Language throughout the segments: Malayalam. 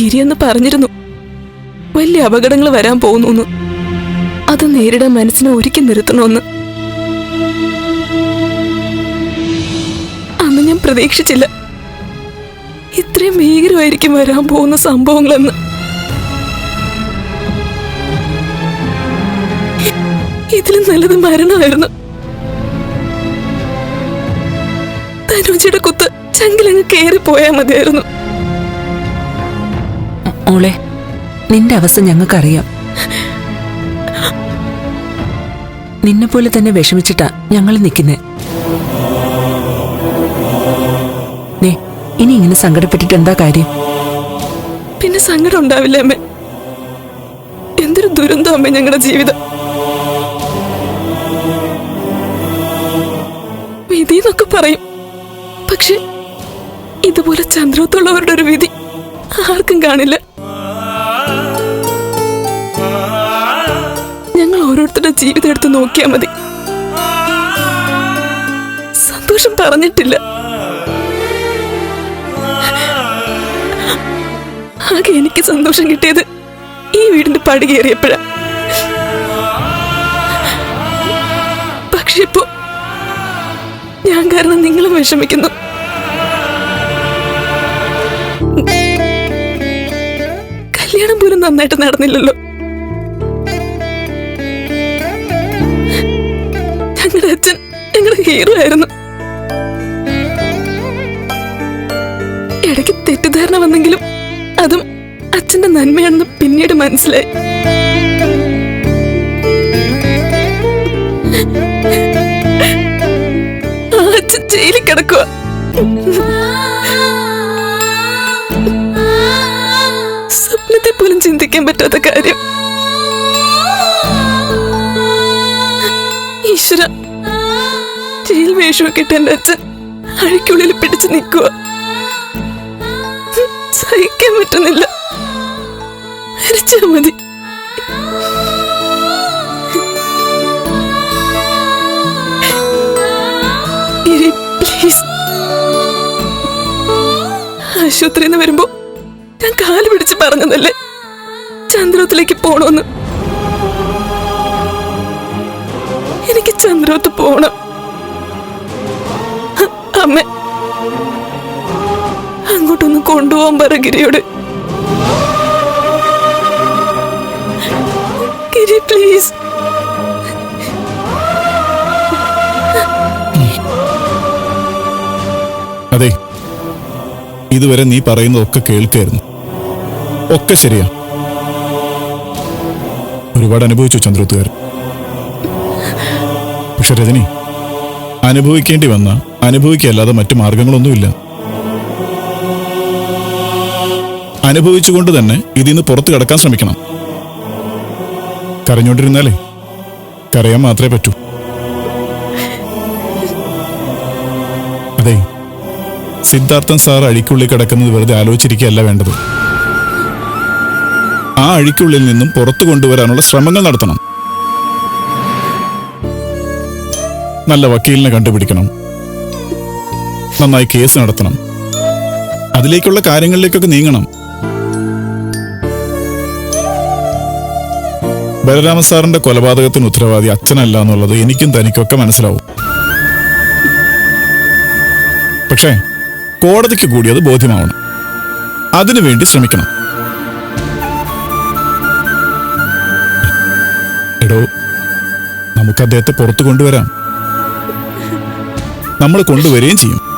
ഗിരി എന്ന് പറഞ്ഞിരുന്നു. വലിയ അപകടങ്ങൾ വരാൻ പോകുന്നു അത് നേരിടാൻ മനസ്സിനെ ഒരുക്കി നിർത്തണമെന്ന്. അന്ന് ഞാൻ പ്രതീക്ഷിച്ചില്ല. ഇത്രയും ഭീകരമായിരിക്കും വരാൻ പോകുന്ന സംഭവങ്ങളെന്ന്. ഇതിലും നല്ലത് മരണമായിരുന്നു. തനുജിയുടെ കുത്ത് ചങ്കിലങ്ങ് കയറി പോയാൽ മതിയായിരുന്നു. മോളെ നിന്റെ അവസ്ഥ ഞങ്ങൾക്കറിയാം. നിന്നെ പോലെ തന്നെ വിഷമിച്ചിട്ടാ ഞങ്ങൾ നിൽക്കുന്നേ നേ ഇനി ഇങ്ങനെ സങ്കടപ്പെട്ടിട്ട് എന്താ കാര്യം? പിന്നെ സങ്കടം ഉണ്ടാവില്ല അമ്മേ. എന്തൊരു ദുരന്തം അമ്മേ ഞങ്ങളുടെ ജീവിതം. വിധി എന്നൊക്കെ പറയും. പക്ഷെ ഇതുപോലെ ചന്ദ്രത്തുള്ളവരുടെ ഒരു വിധി ആർക്കും കാണില്ല. ഞങ്ങൾ ഓരോരുത്തരുടെ ജീവിതം എടുത്ത് നോക്കിയാൽ മതി. സന്തോഷം പറഞ്ഞിട്ടില്ല. ആകെ എനിക്ക് സന്തോഷം കിട്ടിയത് ഈ വീടിന്റെ പടി കയറിയപ്പോഴാ. പക്ഷെ ഇപ്പോ ഞാൻ കാരണം നിങ്ങളും വിഷമിക്കുന്നു. കല്യാണം പോലും നന്നായിട്ട് നടന്നില്ലല്ലോ. ഞങ്ങളുടെ അച്ഛൻ ഞങ്ങളുടെ ഹീറോ ആയിരുന്നു. ഇടയ്ക്ക് തെറ്റിദ്ധാരണ വന്നെങ്കിലും അതും അച്ഛന്റെ നന്മയാണെന്ന് പിന്നീട് മനസ്സിലായി. ജയിലിൽ കിടക്കുക സ്വപ്നത്തെ പോലും ചിന്തിക്കാൻ പറ്റാത്ത കാര്യം. വേഷമൊക്കെ ഇട്ട് എന്റെ അച്ഛൻ അഴിക്കുള്ളിൽ പിടിച്ചു നിൽക്കുക. സഹിക്കാൻ പറ്റുന്നില്ല. മരിച്ചാ മതി. പ്ലീസ്. ആശുപത്രിയിൽ വരുമ്പോ ഞാൻ കാൽ പിടിച്ച് പറഞ്ഞതല്ലേ? ചന്ദ്രത്തിലേക്ക് പോണോന്ന്. എനിക്ക് ചന്ദ്രത്ത് പോണം. അമ്മ. അങ്ങോട്ടൊന്ന് കൊണ്ടുപോകാൻ പറ ഗിരിയോട് ഗിരി പ്ലീസ്. അതെ ഇതുവരെ നീ പറയുന്നതൊക്കെ കേൾക്കായിരുന്നു. ഒക്കെ ശരിയാ. ഒരുപാട് അനുഭവിച്ചു ചന്ദ്രത്തുകാരൻ. പക്ഷെ രജനി അനുഭവിക്കേണ്ടി വന്ന അനുഭവിക്കല്ലാതെ മറ്റു മാർഗങ്ങളൊന്നുമില്ല. അനുഭവിച്ചുകൊണ്ട് തന്നെ ഇതിൽ നിന്ന് പുറത്തു കടക്കാൻ ശ്രമിക്കണം. കരഞ്ഞോണ്ടിരുന്നാലേ കരയാൻ മാത്രമേ പറ്റൂ. അതെ സിദ്ധാർത്ഥൻ സാർ അഴിക്കുള്ളിൽ കിടക്കുന്നത് വെറുതെ ആലോചിച്ചിരിക്കുകയല്ല വേണ്ടത്. ആ അഴിക്കുള്ളിൽ നിന്നും പുറത്തു കൊണ്ടുവരാനുള്ള ശ്രമങ്ങൾ നടത്തണം. നല്ല വക്കീലിനെ കണ്ടുപിടിക്കണം. നന്നായി കേസ് നടത്തണം. അതിലേക്കുള്ള കാര്യങ്ങളിലേക്കൊക്കെ നീങ്ങണം. ബലരാമ സാറിന്റെ കൊലപാതകത്തിന് ഉത്തരവാദി അച്ഛനല്ല എന്നുള്ളത് എനിക്കും തനിക്കൊക്കെ മനസ്സിലാവും. പക്ഷേ കോടതിക്ക് കൂടി അത് ബോധ്യമാവണം. അതിനുവേണ്ടി ശ്രമിക്കണം. എടോ നമുക്ക് അദ്ദേഹത്തെ പുറത്തു കൊണ്ടുവരാം. നമ്മൾ കൊണ്ടുവരികയും ചെയ്യും.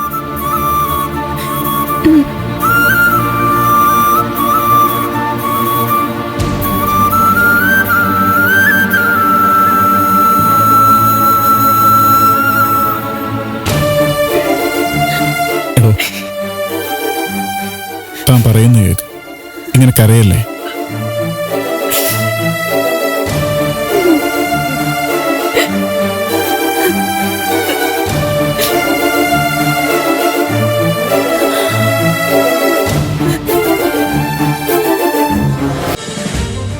താൻ പറയുന്ന കേക്ക്. ഇങ്ങനെ കരയല്ലേ?